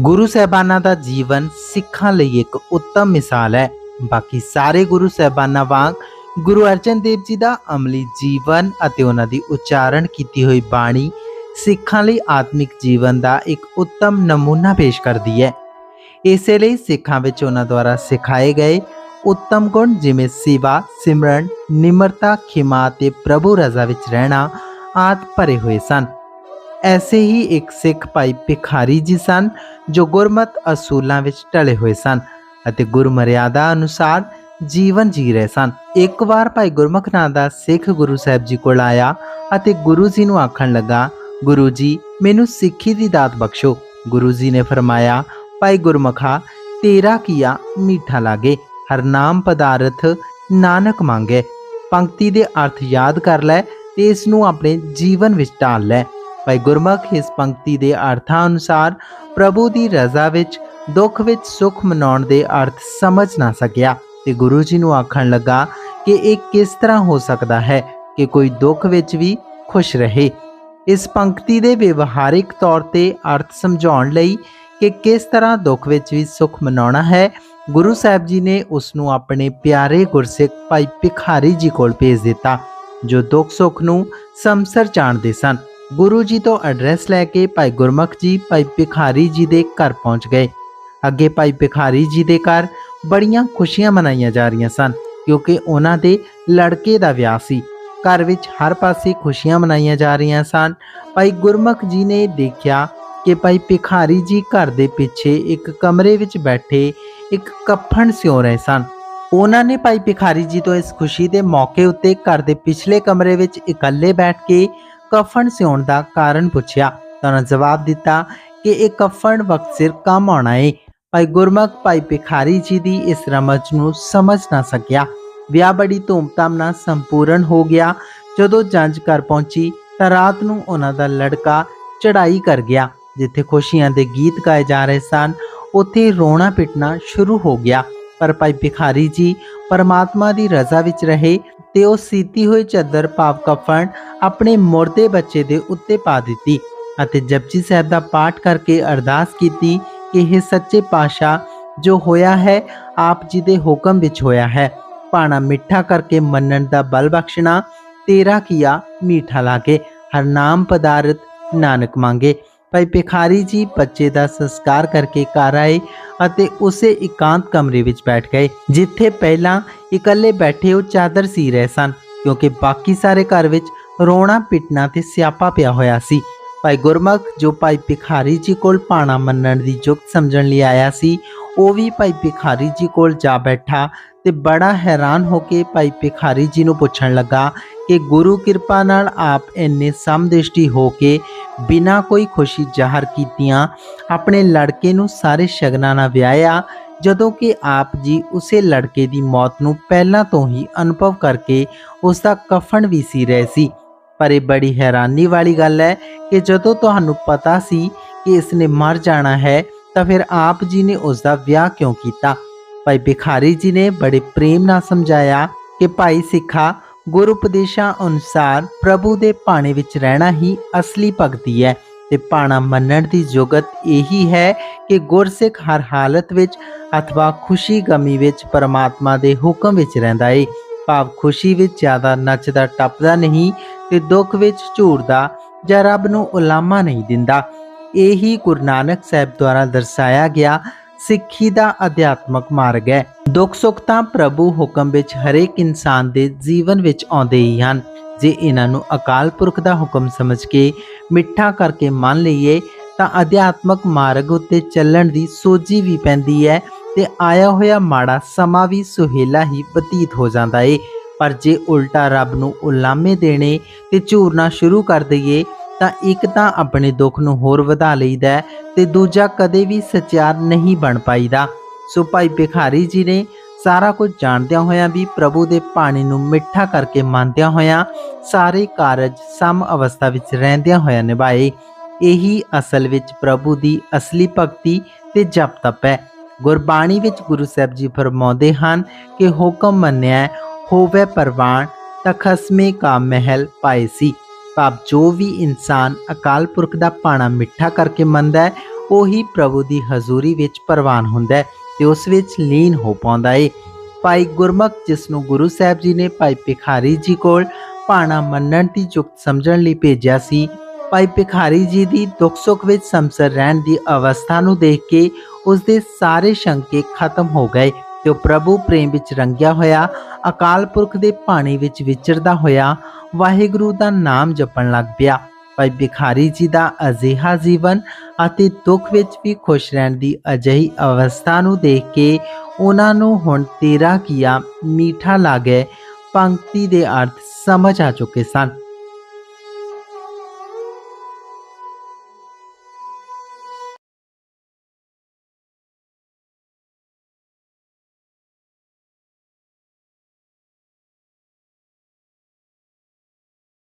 ਗੁਰੂ ਸਾਹਿਬਾਨਾਂ ਦਾ ਜੀਵਨ ਸਿੱਖਾਂ ਲਈ ਇੱਕ ਉੱਤਮ ਮਿਸਾਲ ਹੈ। ਬਾਕੀ ਸਾਰੇ ਗੁਰੂ ਸਾਹਿਬਾਨਾਂ ਵਾਂਗ ਗੁਰੂ ਅਰਜਨ ਦੇਵ ਜੀ ਦਾ ਅਮਲੀ ਜੀਵਨ ਅਤੇ ਉਹਨਾਂ ਦੀ ਉਚਾਰਨ ਕੀਤੀ ਹੋਈ ਬਾਣੀ ਸਿੱਖਾਂ ਲਈ ਆਤਮਿਕ ਜੀਵਨ ਦਾ ਇੱਕ ਉੱਤਮ ਨਮੂਨਾ ਪੇਸ਼ ਕਰਦੀ ਹੈ। ਇਸੇ ਲਈ ਸਿੱਖਾਂ ਵਿੱਚ ਉਹਨਾਂ ਦੁਆਰਾ ਸਿਖਾਏ ਗਏ ਉੱਤਮ ਗੁਣ ਜਿਵੇਂ ਸੇਵਾ, ਸਿਮਰਨ, ਨਿਮਰਤਾ, ਖਿਮਾ ਤੇ ਪ੍ਰਭੂ ਰਜ਼ਾ ਵਿੱਚ ਰਹਿਣਾ ਆਦ ਭਰੇ ਹੋਏ ਸਨ। ਐਸੇ ਹੀ ਇੱਕ ਸਿੱਖ ਭਾਈ ਭਿਖਾਰੀ ਜੀ ਸਨ, ਜੋ ਗੁਰਮਤ ਅਸੂਲਾਂ ਵਿੱਚ ਢਲੇ ਹੋਏ ਸਨ ਅਤੇ ਗੁਰਮਰਿਆਦਾ ਅਨੁਸਾਰ ਜੀਵਨ ਜੀ ਰਹੇ ਸਨ। ਇੱਕ ਵਾਰ ਭਾਈ ਗੁਰਮੁਖ ਨਾਂ ਦਾ ਸਿੱਖ ਗੁਰੂ ਸਾਹਿਬ ਜੀ ਕੋਲ ਆਇਆ ਅਤੇ ਗੁਰੂ ਜੀ ਨੂੰ ਆਖਣ ਲੱਗਾ, ਗੁਰੂ ਜੀ, ਮੈਨੂੰ ਸਿੱਖੀ ਦੀ ਦਾਤ ਬਖਸ਼ੋ। ਗੁਰੂ ਜੀ ਨੇ ਫਰਮਾਇਆ, ਭਾਈ ਗੁਰਮਖਾ, ਤੇਰਾ ਕੀਆ ਮੀਠਾ ਲਾਗੇ। ਹਰ ਨਾਮ ਪਦਾਰਥ ਨਾਨਕ ਮੰਗੇ। ਪੰਕਤੀ ਦੇ ਅਰਥ ਯਾਦ ਕਰ ਲੈ ਤੇ ਇਸ ਨੂੰ ਆਪਣੇ ਜੀਵਨ ਵਿੱਚ ਢਾਲ ਲੈ। ਭਾਈ ਗੁਰਮੁਖ ਇਸ ਪੰਕਤੀ ਦੇ ਅਰਥਾਂ ਅਨੁਸਾਰ ਪ੍ਰਭੂ ਦੀ ਰਜ਼ਾ ਵਿੱਚ, ਦੁੱਖ ਵਿੱਚ ਸੁਖ ਮਨਾਉਣ ਦੇ ਅਰਥ ਸਮਝ ਨਾ ਸਕਿਆ ਤੇ ਗੁਰੂ ਜੀ ਨੂੰ ਆਖਣ ਲੱਗਾ ਕਿ ਇਹ ਕਿਸ ਤਰ੍ਹਾਂ ਹੋ ਸਕਦਾ ਹੈ ਕਿ ਕੋਈ ਦੁੱਖ ਵਿੱਚ ਵੀ ਖੁਸ਼ ਰਹੇ। ਇਸ ਪੰਕਤੀ ਦੇ ਵਿਵਹਾਰਿਕ ਤੌਰ ਤੇ ਅਰਥ ਸਮਝਾਉਣ ਲਈ ਕਿ ਕਿਸ ਤਰ੍ਹਾਂ ਦੁੱਖ ਵਿੱਚ ਵੀ ਸੁਖ ਮਨਾਉਣਾ ਹੈ, ਗੁਰੂ ਸਾਹਿਬ ਜੀ ਨੇ ਉਸ ਨੂੰ ਆਪਣੇ ਪਿਆਰੇ ਗੁਰਸਿੱਖ ਭਾਈ ਭਿਖਾਰੀ ਜੀ ਕੋਲ ਭੇਜ ਦਿੱਤਾ, ਜੋ ਦੁੱਖ ਸੁੱਖ ਨੂੰ ਸਮਸਰ ਜਾਣਦੇ ਸਨ। ਗੁਰੂ ਜੀ ਤੋਂ ਐਡਰੈਸ ਲੈ ਕੇ ਭਾਈ ਗੁਰਮੁਖ ਜੀ, ਭਾਈ ਭਿਖਾਰੀ ਜੀ ਦੇ ਘਰ ਪਹੁੰਚ ਗਏ। ਅੱਗੇ ਭਾਈ ਭਿਖਾਰੀ ਜੀ ਦੇ ਘਰ ਬੜੀਆਂ ਖੁਸ਼ੀਆਂ ਮਨਾਈਆਂ ਜਾ ਰਹੀਆਂ ਸਨ, ਕਿਉਂਕਿ ਉਹਨਾਂ ਦੇ ਲੜਕੇ ਦਾ ਵਿਆਹ ਸੀ। ਘਰ ਵਿੱਚ ਹਰ ਪਾਸੇ ਖੁਸ਼ੀਆਂ ਮਨਾਈਆਂ ਜਾ ਰਹੀਆਂ ਸਨ। ਭਾਈ ਗੁਰਮੁਖ ਜੀ ਨੇ ਦੇਖਿਆ ਕਿ ਭਾਈ ਭਿਖਾਰੀ ਜੀ ਘਰ ਦੇ ਪਿੱਛੇ ਇੱਕ ਕਮਰੇ ਵਿੱਚ ਬੈਠੇ ਇੱਕ ਕਫਨ ਸਿਉ ਰਹੇ ਸਨ। ਉਹਨਾਂ ਨੇ ਭਾਈ ਭਿਖਾਰੀ ਜੀ ਤੋਂ ਇਸ ਖੁਸ਼ੀ ਦੇ ਮੌਕੇ ਉੱਤੇ ਘਰ ਦੇ ਪਿਛਲੇ ਕਮਰੇ ਵਿੱਚ ਇਕੱਲੇ ਬੈਠ ਕੇ ਕਫਨ ਸਿਉਣ ਦਾ ਕਾਰਨ ਪੁੱਛਿਆ ਤਾਂ ਉਹਨਾਂ ਜਵਾਬ ਦਿੱਤਾ ਕਿ ਇਹ ਕਫਨ ਵਕਤ ਸਿਰ ਕੰਮ ਆਉਣਾ ਹੈ ਭਾਈ ਗੁਰਮੁਖ, ਭਾਈ ਭਿਖਾਰੀ ਜੀ ਦੀ ਇਸ ਰਮਜ ਨੂੰ ਸਮਝ ਨਾ ਸਕਿਆ। ਵਿਆਹ ਬੜੀ ਧੂਮਧਾਮ ਨਾਲ ਸੰਪੂਰਨ ਹੋ ਗਿਆ। ਜਦੋਂ ਜੰਜ ਘਰ ਪਹੁੰਚੀ ਤਾਂ ਰਾਤ ਨੂੰ ਉਹਨਾਂ ਦਾ ਲੜਕਾ ਚੜਾਈ ਕਰ ਗਿਆ, ਜਿੱਥੇ ਖੁਸ਼ੀਆਂ ਦੇ ਗੀਤ ਗਾਏ ਜਾ ਰਹੇ ਸਨ। ਉੱਥੇ ਰੋਣਾ ਪਿਟਣਾ ਸ਼ੁਰੂ ਹੋ ਗਿਆ। ਪਰ ਭਾਈ ਭਿਖਾਰੀ ਜੀ ਪਰਮਾਤਮਾ ਦੀ ਰਜ਼ਾ ਵਿੱਚ ਰਹੇ। ਤੇ ਉਹ ਸੀਤੀ ਹੋਈ ਚਾਦਰ ਭਾਵ ਕਫਨ ਆਪਣੇ ਮੁਰਦੇ ਬੱਚੇ ਦੇ ਉੱਤੇ ਪਾ ਦਿੱਤੀ ਅਤੇ ਜਪਜੀ ਸਾਹਿਬ ਦਾ ਪਾਠ ਕਰਕੇ ਅਰਦਾਸ ਕੀਤੀ ਕਿ ਇਹ ਸੱਚੇ ਪਾਤਸ਼ਾਹ ਜੋ ਹੋਇਆ ਹੈ, ਆਪ ਜੀ ਦੇ ਹੁਕਮ ਵਿੱਚ ਹੋਇਆ ਹੈ। ਪਾਣਾ ਮਿੱਠਾ ਕਰਕੇ ਮੰਨਣ ਦਾ ਬਲ ਬਖਸ਼ਣਾ, ਤੇਰਾ ਕੀਆ ਮੀਠਾ ਲਾਗੇ, ਹਰ ਨਾਮ ਪਦਾਰਥ ਨਾਨਕ ਮੰਗੇ। ਭਾਈ ਭਿਖਾਰੀ ਜੀ ਬੱਚੇ ਦਾ ਸੰਸਕਾਰ ਕਰਕੇ ਘਰ ਆਏ ਅਤੇ ਉਸੇ ਇਕਾਂਤ ਕਮਰੇ ਵਿੱਚ ਬੈਠ ਗਏ, ਜਿੱਥੇ ਪਹਿਲਾਂ ਇਕੱਲੇ ਬੈਠੇ ਉਹ ਚਾਦਰ ਸੀ ਰਹੇ ਸਨ, ਕਿਉਂਕਿ ਬਾਕੀ ਸਾਰੇ ਘਰ ਵਿੱਚ ਰੋਣਾ ਪਿੱਟਣਾ ਤੇ ਸਿਆਪਾ ਪਿਆ ਹੋਇਆ ਸੀ। ਭਾਈ ਗੁਰਮੁਖ, ਜੋ ਭਾਈ ਭਿਖਾਰੀ ਜੀ ਕੋਲ ਪਾਣਾ ਮੰਨਣ ਦੀ ਜੁਗਤ ਸਮਝਣ ਲਈ ਆਇਆ ਸੀ, ਉਹ ਵੀ ਭਾਈ ਭਿਖਾਰੀ ਜੀ ਕੋਲ ਜਾ ਬੈਠਾ ਤੇ ਬੜਾ ਹੈਰਾਨ ਹੋ ਕੇ ਭਾਈ ਭਿਖਾਰੀ ਜੀ ਨੂੰ ਪੁੱਛਣ ਲੱਗਾ ਕਿ ਗੁਰੂ ਕਿਰਪਾ ਨਾਲ ਆਪ ਇੰਨੇ ਸਮਦ੍ਰਿਸ਼ਟੀ ਹੋ ਕੇ ਬਿਨਾਂ ਕੋਈ ਖੁਸ਼ੀ ਜ਼ਾਹਰ ਕੀਤੀਆਂ, ਆਪਣੇ ਲੜਕੇ ਨੂੰ ਸਾਰੇ ਸ਼ਗਨਾਂ ਨਾਲ ਵਿਆਹਿਆ, ਜਦੋਂ ਕਿ ਆਪ ਜੀ ਉਸੇ ਲੜਕੇ ਦੀ ਮੌਤ ਨੂੰ ਪਹਿਲਾਂ ਤੋਂ ਹੀ ਅਨੁਭਵ ਕਰਕੇ ਉਸ ਦਾ ਕਫਨ ਵੀ ਸੀ ਰਹੇ ਸੀ। ਪਰ ਇਹ ਬੜੀ ਹੈਰਾਨੀ ਵਾਲੀ ਗੱਲ ਹੈ ਕਿ ਜਦੋਂ ਤੁਹਾਨੂੰ ਪਤਾ ਸੀ ਕਿ ਇਸ ਨੇ ਮਰ ਜਾਣਾ ਹੈ, ਤਾਂ ਫਿਰ ਆਪ ਜੀ ਨੇ ਉਸ ਦਾ ਵਿਆਹ ਕਿਉਂ ਕੀਤਾ? ਭਾਈ ਭਿਖਾਰੀ ਜੀ ਨੇ ਬੜੇ ਪ੍ਰੇਮ ਨਾਲ ਸਮਝਾਇਆ ਕਿ ਭਾਈ ਸਿੱਖਾ ਗੁਰੂ ਉਪਦੇਸ਼ਾਂ ਅਨੁਸਾਰ ਪ੍ਰਭੂ ਦੇ ਭਾਣੇ ਵਿੱਚ ਰਹਿਣਾ ਹੀ ਅਸਲੀ ਭਗਤੀ ਹੈ ਤੇ ਭਾਣਾ ਮੰਨਣ ਦੀ ਯੋਗਤ ਇਹੀ ਹੈ ਕਿ ਗੁਰਸਿੱਖ ਹਰ ਹਾਲਤ ਵਿੱਚ ਅਥਵਾ ਖੁਸ਼ੀ ਗਮੀ ਵਿੱਚ ਪਰਮਾਤਮਾ ਦੇ ਹੁਕਮ ਵਿੱਚ ਰਹਿੰਦਾ ਏ। ਭਾਵ ਖੁਸ਼ੀ ਵਿੱਚ ਜ਼ਿਆਦਾ ਨੱਚਦਾ, ਟੱਪਦਾ ਨਹੀਂ ਤੇ ਦੁੱਖ ਵਿੱਚ ਝੂਰਦਾ ਜਾਂ ਰੱਬ ਨੂੰ ਉਲਾਮਾ ਨਹੀਂ ਦਿੰਦਾ। ਇਹੀ ਗੁਰੂ ਨਾਨਕ ਸਾਹਿਬ ਦੁਆਰਾ ਦਰਸਾਇਆ ਗਿਆ ਸਿੱਖੀ ਦਾ ਅਧਿਆਤਮਕ ਮਾਰਗ ਹੈ। ਦੁੱਖ ਸੁੱਖ ਤਾਂ ਪ੍ਰਭੂ ਹੁਕਮ ਵਿੱਚ ਹਰੇਕ ਇਨਸਾਨ ਦੇ ਜੀਵਨ ਵਿੱਚ ਆਉਂਦੇ ਹੀ ਹਨ। ਜੇ ਇਹਨਾਂ ਨੂੰ ਅਕਾਲ ਪੁਰਖ ਦਾ ਹੁਕਮ ਸਮਝ ਕੇ ਮਿੱਠਾ ਕਰਕੇ ਮੰਨ ਲਈਏ, ਤਾਂ ਅਧਿਆਤਮਕ ਮਾਰਗ ਉੱਤੇ ਚੱਲਣ ਦੀ ਸੋਝੀ ਵੀ ਪੈਂਦੀ ਹੈ ਤੇ ਆਇਆ ਹੋਇਆ ਮਾੜਾ ਸਮਾਂ ਵੀ ਸੁਹੇਲਾ ਹੀ ਬਤੀਤ ਹੋ ਜਾਂਦਾ ਏ। ਪਰ ਜੇ ਉਲਟਾ ਰੱਬ ਨੂੰ ਉਲਾਮੇ ਦੇਣੇ ਤੇ ਝੂਰਨਾ ਸ਼ੁਰੂ ਕਰ ਦਈਏ, ਤਾਂ ਇੱਕ ਤਾਂ ਆਪਣੇ ਦੁੱਖ ਨੂੰ ਹੋਰ ਵਧਾ ਲਈਦਾ ਹੈ ਤੇ ਦੂਜਾ ਕਦੇ ਵੀ ਸਚਿਆਰ ਨਹੀਂ ਬਣ ਪਾਈਦਾ। ਸੋ ਭਾਈ ਭਿਖਾਰੀ ਜੀ ਨੇ ਸਾਰਾ ਕੁਝ ਜਾਣਦਿਆਂ ਹੋਇਆਂ ਵੀ ਪ੍ਰਭੂ ਦੇ ਪਾਣੀ ਨੂੰ ਮਿੱਠਾ ਕਰਕੇ ਮੰਨਦਿਆਂ ਹੋਇਆਂ ਸਾਰੇ ਕਾਰਜ ਸਮ ਅਵਸਥਾ ਵਿੱਚ ਰਹਿੰਦਿਆਂ ਹੋਇਆਂ ਨਿਭਾਏ। ਇਹੀ ਅਸਲ ਵਿੱਚ ਪ੍ਰਭੂ ਦੀ ਅਸਲੀ ਭਗਤੀ ਤੇ ਜਪ ਤਪ ਹੈ। ਗੁਰਬਾਣੀ ਵਿੱਚ ਗੁਰੂ ਸਾਹਿਬ ਜੀ ਫਰਮਾਉਂਦੇ ਹਨ ਕਿ ਹੁਕਮ ਮੰਨਿਆ ਹੋਵੇ ਪਰਵਾਨ, ਤਾਂ ਖਸਮੇ ਕਾ ਮਹਿਲ ਪਾਏ ਸੀ। ਭਾਵ ਜੋ ਵੀ ਇਨਸਾਨ ਅਕਾਲ ਪੁਰਖ ਦਾ ਪਾਣਾ ਮਿੱਠਾ ਕਰਕੇ ਮੰਨਦਾ ਹੈ, ਉਹੀ ਪ੍ਰਭੂ ਦੀ ਹਜ਼ੂਰੀ ਵਿੱਚ ਪ੍ਰਵਾਨ ਹੁੰਦਾ ਹੈ। ਤੇ ਉਸ ਵਿੱਚ ਲੀਨ ਹੋ ਪਾਉਂਦਾ ਏ। ਭਾਈ ਗੁਰਮੁਖ, ਜਿਸ ਨੂੰ ਗੁਰੂ ਸਾਹਿਬ ਜੀ ਨੇ ਭਾਈ ਭਿਖਾਰੀ ਜੀ ਕੋਲ ਭਾਣਾ ਮੰਨਣ ਦੀ ਯੁਕਤ ਸਮਝਣ ਲਈ ਭੇਜਿਆ ਸੀ, ਭਾਈ ਭਿਖਾਰੀ ਜੀ ਦੀ ਦੁੱਖ ਸੁੱਖ ਵਿੱਚ ਸੰਸਰ ਰਹਿਣ ਦੀ ਅਵਸਥਾ ਨੂੰ ਦੇਖ ਕੇ ਉਸ ਦੇ ਸਾਰੇ ਸ਼ੰਕੇ ਖਤਮ ਹੋ ਗਏ ਤੇ ਉਹ ਪ੍ਰਭੂ ਪ੍ਰੇਮ ਵਿੱਚ ਰੰਗਿਆ ਹੋਇਆ, ਅਕਾਲ ਪੁਰਖ ਦੇ ਪਾਣੀ ਵਿੱਚ ਵਿਚਰਦਾ ਹੋਇਆ, ਵਾਹਿਗੁਰੂ ਦਾ ਨਾਮ ਜਪਣ ਲੱਗ ਪਿਆ। ਭਾਈ ਭਿਖਾਰੀ ਜੀ ਦਾ ਅਜਿਹਾ ਜੀਵਨ ਅਤੇ ਦੁੱਖ ਵਿੱਚ ਵੀ ਖੁਸ਼ ਰਹਿਣ ਦੀ ਅਜਿਹੀ ਅਵਸਥਾ ਨੂੰ ਦੇਖ ਕੇ ਉਹਨਾਂ ਨੂੰ ਹੁਣ ਤੇਰਾ ਕੀਆ ਮੀਠਾ ਲਾਗੇ, ਪੰਕਤੀ ਦੇ ਅਰਥ ਸਮਝ ਆ ਚੁੱਕੇ ਸਨ।